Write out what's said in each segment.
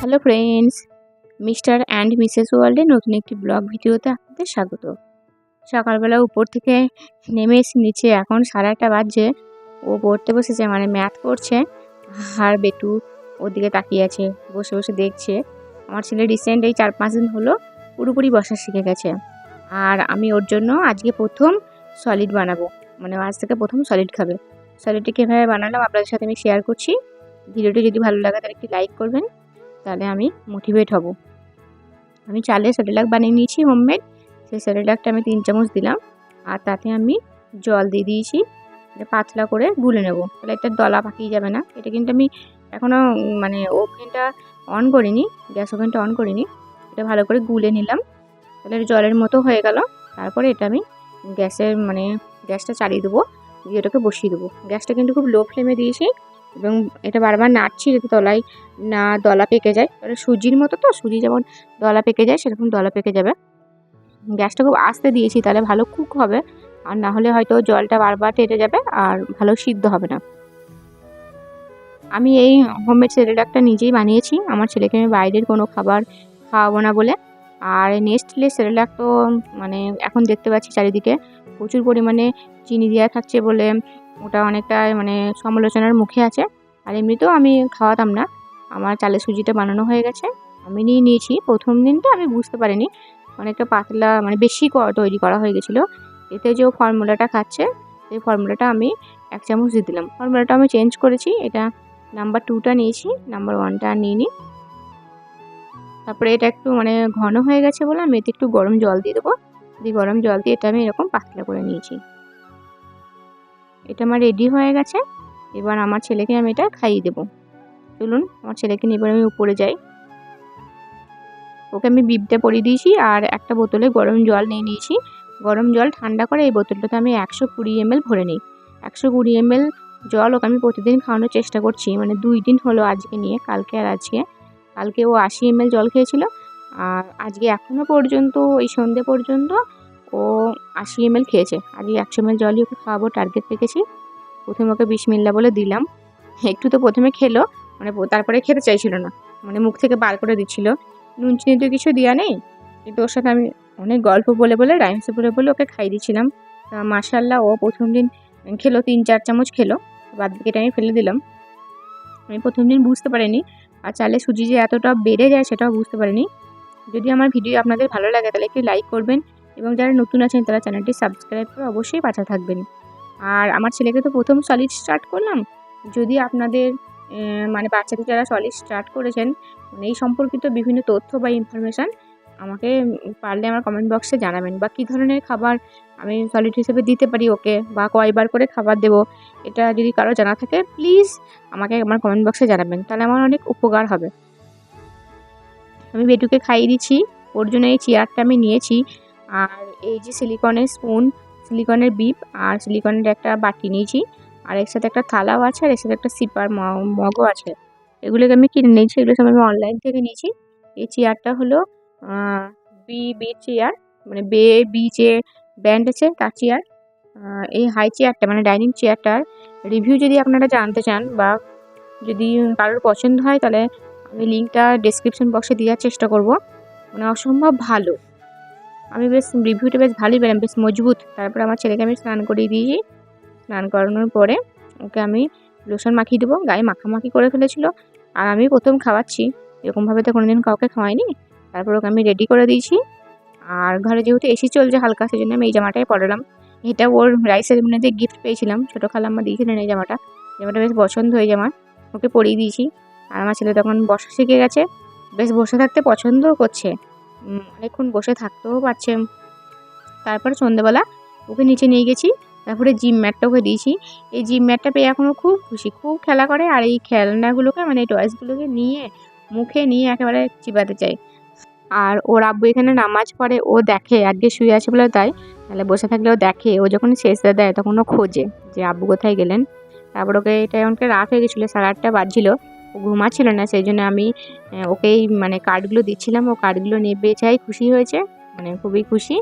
Hello friends, mister and missus ওয়ার্ল্ডে নতুন একটি ব্লগ ভিডিওতে আপনাদের স্বাগত। সকালবেলা উপর থেকে নেমে এসে নিচে এখন সাড়ে আটটা বাজছে, ও পড়তে বসেছে মানে ম্যাথ করছে, আর বেটু ওদিকে তাকিয়ে আছে, বসে বসে দেখছে। আমার ছেলে রিসেন্ট এই চার পাঁচ দিন হলো পুরোপুরি বসা শিখে গেছে, আর আমি ওর জন্য আজকে প্রথম সলিড বানাবো মানে আজ থেকে প্রথম সলিড খাবে। সলিডটি কীভাবে বানালাম আপনাদের সাথে আমি শেয়ার করছি। ভিডিওটি যদি ভালো লাগে তাহলে একটি লাইক করবেন তাহলে আমি মোটিভেট হব। আমি চালে স্যারেলাক বানিয়ে নিয়েছি হোমমেড সেই স্যারেলাকটা আমি তিন চামচ দিলাম। আর তাতে আমি জল দিয়ে দিয়েছি। এটা পাতলা করে গুলে নেব। তাহলে একটা দলা পাকিয়ে যাবে না। এটা কিন্তু আমি এখনও মানে ওভেনটা অন করিনি, গ্যাস ওভেনটা অন করিনি। এটা ভালো করে গুলে নিলাম। তাহলে জলের মতো হয়ে গেল। তারপরে এটা আমি গ্যাসের মানে গ্যাসটা চালিয়ে দেবো। দিয়ে এটাকে বসিয়ে দেবো। গ্যাসটা কিন্তু খুব লো ফ্লেমে দিয়েছি। এবং এটা বারবার নাড়ছি যাতে তলায় না দলা পেকে যায়। তাহলে সুজির মতো তো, সুজি যেমন দলা পেকে যায়, সেরকম দলা পেকে যাবে। গ্যাসটা খুব আস্তে দিয়েছি, তাহলে ভালো কুক হবে। আর না হলে হয়তো জলটা বারবার টেটে যাবে আর ভালো সিদ্ধ হবে না। আমি এই হোমমেড সেরেলাকটা নিজেই বানিয়েছি। আমার ছেলেকে আমি বাইরের কোনো খাবার খাওয়াবো না বলে। আর নেস্টলে সেরেলাক তো মানে এখন দেখতে পাচ্ছি চারিদিকে। প্রচুর পরিমাণে চিনি দেওয়া থাকছে বলে ওটা অনেকটাই মানে সমালোচনার মুখে আছে। আর এমনিতেও আমি খাওয়াতাম না। আমার চালের সুজিটা বানানো হয়ে গেছে। আমি নিয়ে নিয়েছি। প্রথম দিন তো আমি বুঝতে পারিনি। অনেকটা পাতলা মানে বেশি তৈরি করা হয়ে গেছিল। এতে যে ফর্মুলাটা খাচ্ছে, সেই ফর্মুলাটা আমি এক চামচ দিয়ে দিলাম। ফর্মুলাটা আমি চেঞ্জ করেছি। এটা নাম্বার টুটা নিয়েছি। নাম্বার ওয়ানটা আর নিই তারপরে এটা একটু মানে ঘন হয়ে গেছে বলে আমি এতে একটু গরম জল দিয়ে দেবো। দিয়ে গরম জল দিয়ে এটা আমি এরকম পাতলা করে নিয়েছি। এটা আমার রেডি হয়ে গেছে। এবার আমার ছেলেকে আমি এটা খাইয়ে দেবো। চলুন, আমার ছেলেকে নিয়ে এবার আমি উপরে যাই। ওকে আমি বিপটা পরিয়ে দিয়েছি আর একটা বোতলে গরম জল নিয়ে নিয়েছি। গরম জল ঠান্ডা করে এই বোতলটাতে আমি একশো কুড়ি এমএল ভরে নিই। একশো কুড়ি এমএল জল ওকে আমি প্রতিদিন খাওয়ানোর চেষ্টা করছি। মানে দুই দিন হলো আজকে নিয়ে, কালকে আর আজকে। কালকে ও আশি এমএল জল খেয়েছিল। আর আজকে এখনও পর্যন্ত এই সন্ধে পর্যন্ত ও আশি এমএল খেয়েছে। আজকে একশো এমএল জলই ওকে খাওয়াবো টার্গেট রেখেছি। প্রথমে ওকে বিসমিল্লা বলে দিলাম। একটু তো প্রথমে খেলো মানে তারপরে খেতে চাইছিল না। মানে মুখ থেকে বার করে দিচ্ছিল। নুন, চিনি তো কিছু দেওয়া নেই। কিন্তু ওর সাথে আমি অনেক গল্প বলে বলে রাইমসে বলে বলে ওকে খাই দিয়েছিলাম মাসাল্লাহ ও প্রথম দিন খেলো, তিন, চার চামচ খেলো। বাদ বাকিটা আমি ফেলে দিলাম। আমি প্রথম দিন বুঝতে পারিনি। আর চালে সুজি যে এতটা বেড়ে যায় সেটাও বুঝতে পারিনি। যদি আমার ভিডিও আপনাদের ভালো লাগে, তাহলে একটু লাইক করবেন। এবং যারা নতুন আছেন তারা চ্যানেলটি সাবস্ক্রাইব করে অবশ্যই পাশে থাকবেন। আর আমার ছেলেকে তো প্রথম সলিড স্টার্ট করলাম। যদি আপনাদের মানে বাচ্চাদের যারা সলিড স্টার্ট করেছেন মানে এই সম্পর্কিত বিভিন্ন তথ্য বা ইনফরমেশান আমাকে পারলে আমার কমেন্ট বক্সে জানাবেন। বা কী ধরনের খাবার আমি সলিড হিসেবে দিতে পারি ওকে, বা কয়বার করে খাবার দেবো, এটা যদি কারও জানা থাকে প্লিজ আমাকে আমার কমেন্ট বক্সে জানাবেন। তাহলে আমার অনেক উপকার হবে। আমি বেটুকে খাইয়ে দিচ্ছি, ওর জন্য এই চেয়ারটা আমি নিয়েছি। আর এই যে সিলিকনের স্পুন সিলিকনের বিপ আর সিলিকনের একটা বাটি নিয়েছি। আর এর সাথে একটা থালাও আছে আর এর সাথে একটা সিপার মগও আছে। এগুলোকে আমি কিনে নিয়েছি, এগুলো সব আমি অনলাইন থেকে নিয়েছি। এই চেয়ারটা হলো বি বি চেয়ার মানে বে বি যে ব্যান্ড আছে তার চেয়ার এই হাই চেয়ারটা মানে ডাইনিং চেয়ারটার রিভিউ যদি আপনারা জানতে চান বা যদি কারোর পছন্দ হয় তাহলে আমি লিঙ্কটা ডেসক্রিপশন বক্সে দেওয়ার চেষ্টা করব। মানে অসম্ভব ভালো। আমি বেশ রিভিউটা বেশ ভালোই পেলাম, বেশ মজবুত। তারপরে আমার ছেলেকে আমি স্নান করিয়ে দিয়েছি। স্নান করানোর পরে ওকে আমি লোশন মাখিয়ে দেবো, গায়ে মাখামাখি করে ফেলেছিল। আর আমি প্রথম খাওয়াচ্ছি। এরকমভাবে তো কোনোদিন কাউকে খাওয়াইনি। তারপর ওকে আমি রেডি করে দিয়েছি। আর ঘরে যেহেতু এসি চলছে হালকা সেই জন্য আমি এই জামাটাই পরালাম। এটা ওর রাইস সেরেমনিতে গিফট পেয়েছিলাম। ছোটো খালাম্মা দিয়েছিলেন এই জামাটা। জামাটা বেশ পছন্দ হয়েছে আমার ওকে পরিয়ে দিয়েছি। আর আমার ছেলে তখন বসা শিখে গেছে। বেশ বসে থাকতে পছন্দও করছে। অনেকক্ষণ বসে থাকতেও পারছে। তারপরে সন্ধেবেলা ওকে নিচে নিয়ে গেছি, তারপরে জিম ম্যাটটা ওকে দিয়েছি। এই জিম ম্যাটটা পেয়ে এখনও খুব খুশি, খুব খেলা করে। আর এই খেলনাগুলোকে মানে এই টয়েসগুলোকে নিয়ে, মুখে নিয়ে একেবারে চিবাতে চাই। আর ওর আব্বু এখানে নামাজ পড়ে, ও দেখে আজকে শুয়ে আছে বলে তাই। তাহলে বসে থাকলে ও দেখে, ও যখন শেষে দেয়, তখন ও খোঁজে যে আব্বু কোথায় গেলেন। তারপর ওকে, এটা এমনকি রাত হয়ে গেছিল, সাড়ে আটটা বাজছিল। ঘুমাচ্ছিল না, সেই জন্য আমি ওকেই মানে কার্ডগুলো দিচ্ছিলাম। ও কার্ডগুলো নেবে চাই খুশি হয়েছে মানে খুবই খুশি।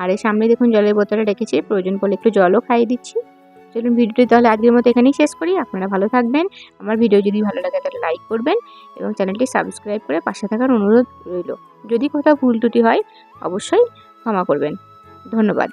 আর এই সামনে দেখুন জলের বোতলে রেখেছি, প্রয়োজন পড়লে একটু জলও খাইয়ে দিচ্ছি। চলুন ভিডিওটি তাহলে আজকের মতো এখানেই শেষ করি। আপনারা ভালো থাকবেন। আমার ভিডিও যদি ভালো লাগে তাহলে লাইক করবেন এবং চ্যানেলটি সাবস্ক্রাইব করে পাশে থাকার অনুরোধ রইল। যদি কোথাও ভুল ত্রুটি হয়, অবশ্যই ক্ষমা করবেন। ধন্যবাদ।